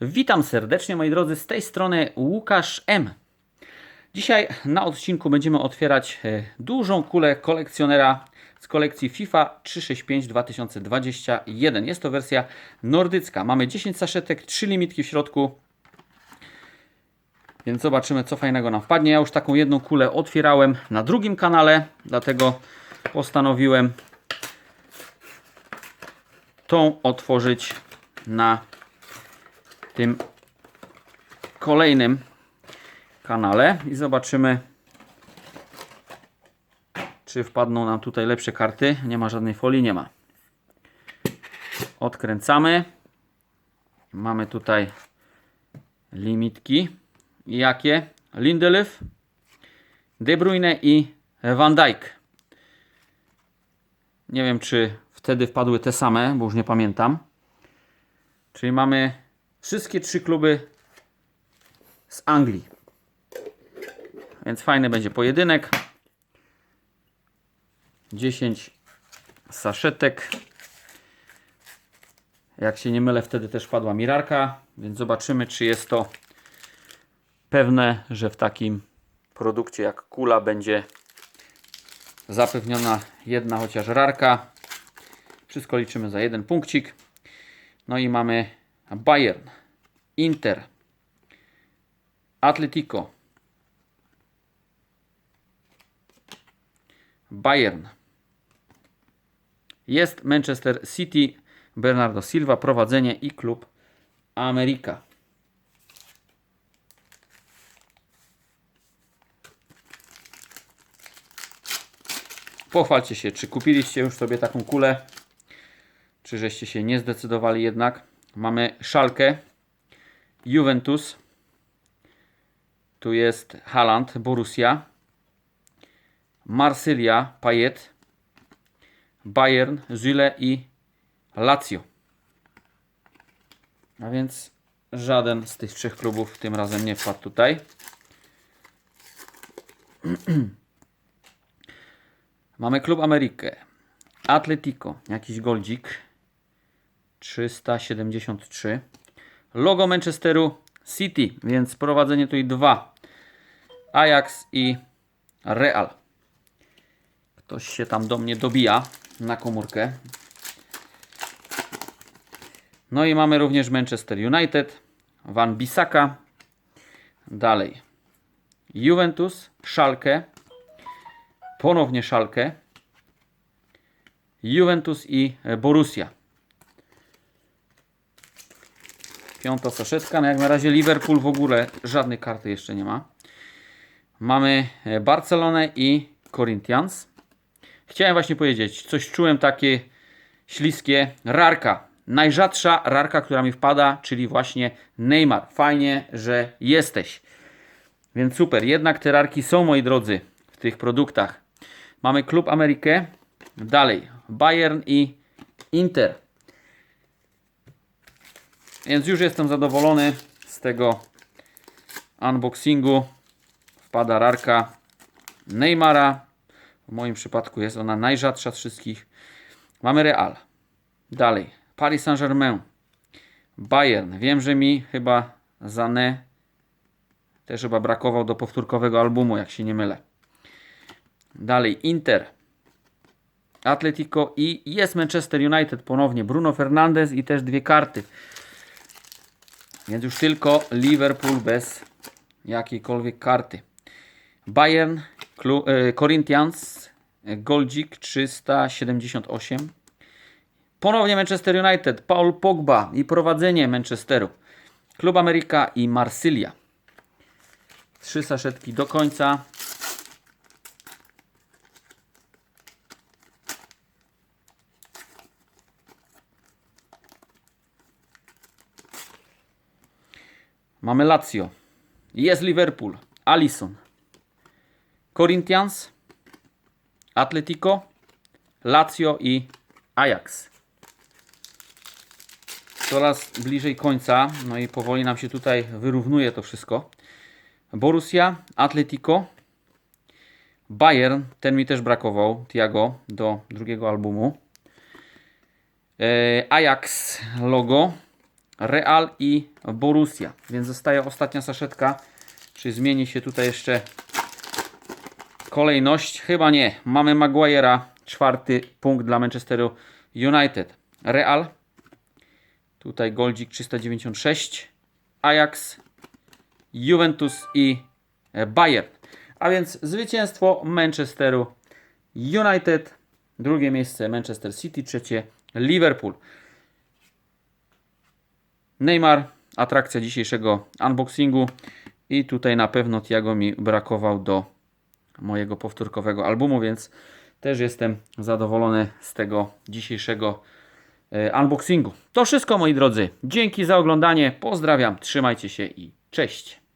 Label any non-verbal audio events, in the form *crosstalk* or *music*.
Witam serdecznie moi drodzy, z tej strony Łukasz M. Dzisiaj na odcinku będziemy otwierać e, dużą kulę kolekcjonera z kolekcji FIFA 365 2021. Jest to wersja nordycka. Mamy 10 saszetek, 3 limitki w środku. Więc zobaczymy co fajnego nam wpadnie. Ja już taką jedną kulę otwierałem na drugim kanale, dlatego postanowiłem tą otworzyć na tym kolejnym kanale i zobaczymy czy wpadną nam tutaj lepsze karty. Nie ma żadnej folii, nie ma. Odkręcamy. Mamy tutaj limitki. Jakie? Lindelöf, De Bruyne i Van Dijk. Nie wiem, czy wtedy wpadły te same, bo już nie pamiętam. Czyli mamy wszystkie trzy kluby z Anglii. Więc fajny będzie pojedynek. 10 saszetek. Jak się nie mylę, wtedy też padła mirarka, więc zobaczymy, czy jest to pewne, że w takim produkcie jak kula będzie zapewniona jedna chociaż rarka. Wszystko liczymy za jeden punkcik. No i mamy Bayern, Inter, Atletico, Bayern. Jest Manchester City, Bernardo Silva, prowadzenie i klub Ameryka. Pochwalcie się, czy kupiliście już sobie taką kulę, czy żeście się nie zdecydowali jednak. Mamy Szalkę, Juventus, tu jest Haaland, Borussia, Marsylia, Payet, Bayern, Zule i Lazio. A więc żaden z tych trzech klubów tym razem nie wpadł tutaj. *clears throat* Mamy Klub Amerykę, Atletico, jakiś goldzik, 373. Logo Manchesteru City, więc prowadzenie tutaj dwa. Ajax i Real. Ktoś się tam do mnie dobija na komórkę. No i mamy również Manchester United, Van Bissaka. Dalej. Juventus, Schalke. Ponownie Schalke. Juventus i Borussia. Piąta saszetka. No jak na razie Liverpool w ogóle żadnej karty jeszcze nie ma. Mamy Barcelonę i Corinthians. Chciałem właśnie powiedzieć, coś czułem takie śliskie. Rarka. Najrzadsza rarka, która mi wpada, czyli właśnie Neymar. Fajnie, że jesteś. Więc super. Jednak te rarki są, moi drodzy, w tych produktach. Mamy Klub Amerykę. Dalej. Bayern i Inter. Więc już jestem zadowolony z tego unboxingu. Wpada rarka Neymara. W moim przypadku jest ona najrzadsza z wszystkich. Mamy Real. Dalej. Paris Saint-Germain. Bayern. Wiem, że mi chyba Zane też chyba brakował do powtórkowego albumu, jak się nie mylę. Dalej. Inter. Atletico i jest Manchester United ponownie. Bruno Fernandes i też dwie karty. Więc już tylko Liverpool bez jakiejkolwiek karty. Bayern, Klu, e, Corinthians, Goldzik 378. Ponownie Manchester United, Paul Pogba i prowadzenie Manchesteru. Klub Ameryka i Marsylia. Trzy saszetki do końca. Mamy Lazio. Jest Liverpool. Alisson. Corinthians. Atletico. Lazio i Ajax. Coraz bliżej końca. No i powoli nam się tutaj wyrównuje to wszystko. Borussia, Atletico. Bayern. Ten mi też brakował. Tiago do drugiego albumu. E, Ajax logo. Real i Borussia. Więc zostaje ostatnia saszetka. Czy zmieni się tutaj jeszcze kolejność? Chyba nie. Mamy Maguire'a, czwarty punkt dla Manchesteru United. Real, tutaj Goldzik 396, Ajax, Juventus i Bayern. A więc zwycięstwo Manchesteru United, drugie miejsce Manchester City, trzecie Liverpool. Neymar, atrakcja dzisiejszego unboxingu i tutaj na pewno Tiago mi brakował do mojego powtórkowego albumu, więc też jestem zadowolony z tego dzisiejszego e, unboxingu. To wszystko moi drodzy. Dzięki za oglądanie. Pozdrawiam, trzymajcie się i cześć.